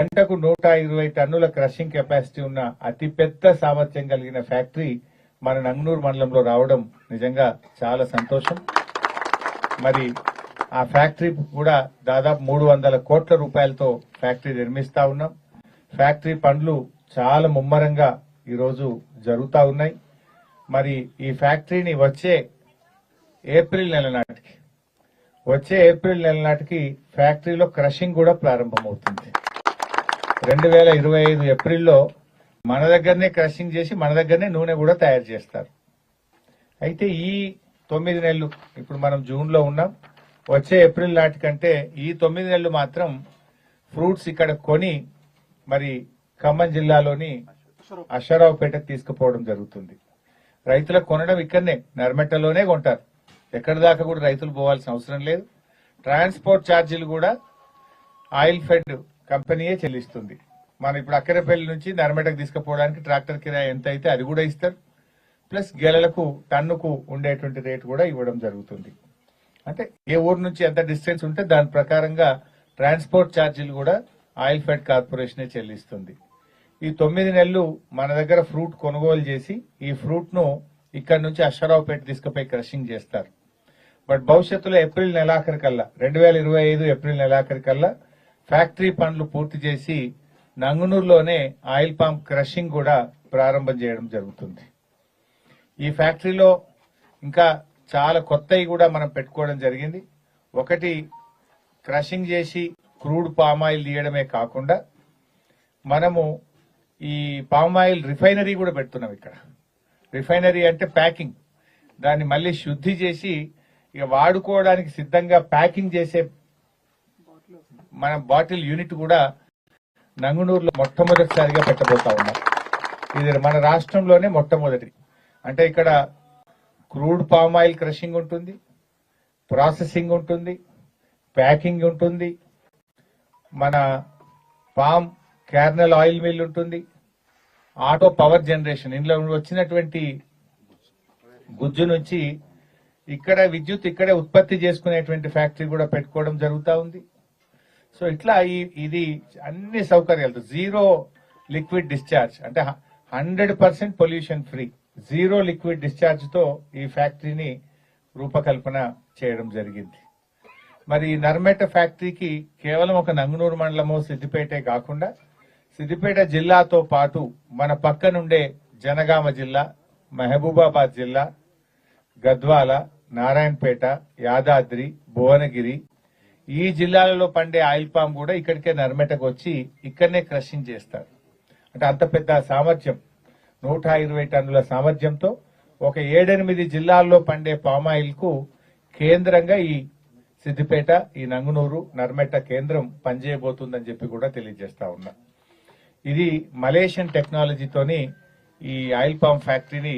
గంటకు నూట ఇరవై టన్నుల క్రషింగ్ కెపాసిటీ ఉన్న అతిపెద్ద సామర్థ్యం కలిగిన ఫ్యాక్టరీ మన నంగనూరు మండలంలో రావడం నిజంగా చాలా సంతోషం. మరి ఆ ఫ్యాక్టరీ కూడా దాదాపు మూడు వందల కోట్ల రూపాయలతో ఫ్యాక్టరీ నిర్మిస్తా ఉన్నాం. ఫ్యాక్టరీ పనులు చాలా ముమ్మరంగా ఈరోజు జరుగుతూ ఉన్నాయి. మరి ఈ ఫ్యాక్టరీని వచ్చే ఏప్రిల్ నెల నాటికి వచ్చే ఏప్రిల్ నెల నాటికి ఫ్యాక్టరీలో క్రషింగ్ కూడా ప్రారంభమవుతుంది. రెండు వేల ఇరవై ఐదు ఏప్రిల్లో మన దగ్గరనే క్రషింగ్ చేసి మన దగ్గరనే నూనె కూడా తయారు చేస్తారు. అయితే ఈ తొమ్మిది నెలలు ఇప్పుడు మనం జూన్లో ఉన్నాం వచ్చే ఏప్రిల్ నాటికంటే ఈ తొమ్మిది నెలలు మాత్రం ఫ్రూట్స్ ఇక్కడ కొని మరి ఖమ్మం జిల్లాలోని అశ్వరావుపేటకు తీసుకుపోవడం జరుగుతుంది. రైతులకు కొనడం ఇక్కడనే నర్మెట్టలోనే కొంటారు. ఎక్కడి దాకా కూడా రైతులు పోవాల్సిన అవసరం లేదు. ట్రాన్స్పోర్ట్ ఛార్జీలు కూడా ఆయిల్ ఫెడ్ కంపెనీయే చెల్లిస్తుంది. మనం ఇప్పుడు అక్కరపల్లి నుంచి నర్మెటకు తీసుకుపోవడానికి ట్రాక్టర్ కిరాయి ఎంత అయితే అది కూడా ఇస్తారు. ప్లస్ గెలలకు టన్నుకు ఉండేటువంటి రేటు కూడా ఇవ్వడం జరుగుతుంది. అంటే ఏ ఊరు నుంచి ఎంత డిస్టెన్స్ ఉంటే దాని ప్రకారంగా ట్రాన్స్పోర్ట్ ఛార్జీలు కూడా ఆయిల్ ఫెడ్ కార్పొరేషనే చెల్లిస్తుంది. ఈ తొమ్మిది నెలలు మన దగ్గర ఫ్రూట్ కొనుగోలు చేసి ఈ ఫ్రూట్ను ఇక్కడ నుంచి అశ్వరావుపేట తీసుకుపోయి క్రషింగ్ చేస్తారు. బట్ భవిష్యత్తులో ఏప్రిల్ నెలాఖరి కల్లా రెండు వేల ఇరవై ఐదు ఏప్రిల్ నెలాఖరి కల్లా ఫ్యాక్టరీ పనులు పూర్తి చేసి నంగునూరులోనే ఆయిల్ పామ్ క్రషింగ్ కూడా ప్రారంభం చేయడం జరుగుతుంది. ఈ ఫ్యాక్టరీలో ఇంకా చాలా కొత్తవి కూడా మనం పెట్టుకోవడం జరిగింది. ఒకటి క్రషింగ్ చేసి క్రూడ్ పామ్ ఆయిల్ తీయడమే కాకుండా మనము ఈ పామ్ ఆయిల్ రిఫైనరీ కూడా పెడుతున్నాం ఇక్కడ. రిఫైనరీ అంటే ప్యాకింగ్. దాన్ని మళ్ళీ శుద్ధి చేసి ఇక వాడుకోవడానికి సిద్ధంగా ప్యాకింగ్ చేసే మన బాటిల్ యూనిట్ కూడా నంగునూరులో మొట్టమొదటిసారిగా పెట్టబోతా ఉన్నాం. ఇది మన రాష్ట్రంలోనే మొట్టమొదటి అంటే ఇక్కడ క్రూడ్ పామ్ ఆయిల్ క్రషింగ్ ఉంటుంది ప్రాసెసింగ్ ఉంటుంది ప్యాకింగ్ ఉంటుంది మన పామ్ క్యార్నల్ ఆయిల్ మిల్ ఉంటుంది ఆటో పవర్ జనరేషన్. ఇందులో వచ్చినటువంటి గుజ్జు నుంచి ఇక్కడ విద్యుత్ ఇక్కడే ఉత్పత్తి చేసుకునేటువంటి ఫ్యాక్టరీ కూడా పెట్టుకోవడం జరుగుతూ ఉంది. సో ఇట్లా ఈ ఇది అన్ని సౌకర్యాలు జీరో లిక్విడ్ డిశ్చార్జ్ అంటే hundred percent pollution free zero liquid డిశ్చార్జ్తో ఈ ఫ్యాక్టరీని రూపకల్పన చేయడం జరిగింది. మరి ఈ నర్మేట ఫ్యాక్టరీకి కేవలం ఒక నంగునూరు మండలము సిద్దిపేటే కాకుండా సిద్దిపేట జిల్లాతో పాటు మన పక్కనుండే జనగామ జిల్లా మహబూబాబాద్ జిల్లా గద్వాల నారాయణపేట యాదాద్రి భువనగిరి ఈ జిల్లాలలో పండే ఆయిల్ పామ్ కూడా ఇక్కడికే నర్మెటకు వచ్చి ఇక్కడనే క్రషింగ్ చేస్తారు. అంటే అంత పెద్ద సామర్థ్యం నూట ఇరవై టన్నుల సామర్థ్యంతో ఒక ఏడెనిమిది జిల్లాల్లో పండే పామ్ ఆయిల్కు కేంద్రంగా ఈ సిద్దిపేట ఈ నంగునూరు నర్మెట కేంద్రం పనిచేయబోతుందని చెప్పి కూడా తెలియజేస్తా ఉన్నా. ఇది మలేషియన్ టెక్నాలజీతోని ఈ ఆయిల్ పామ్ ఫ్యాక్టరీని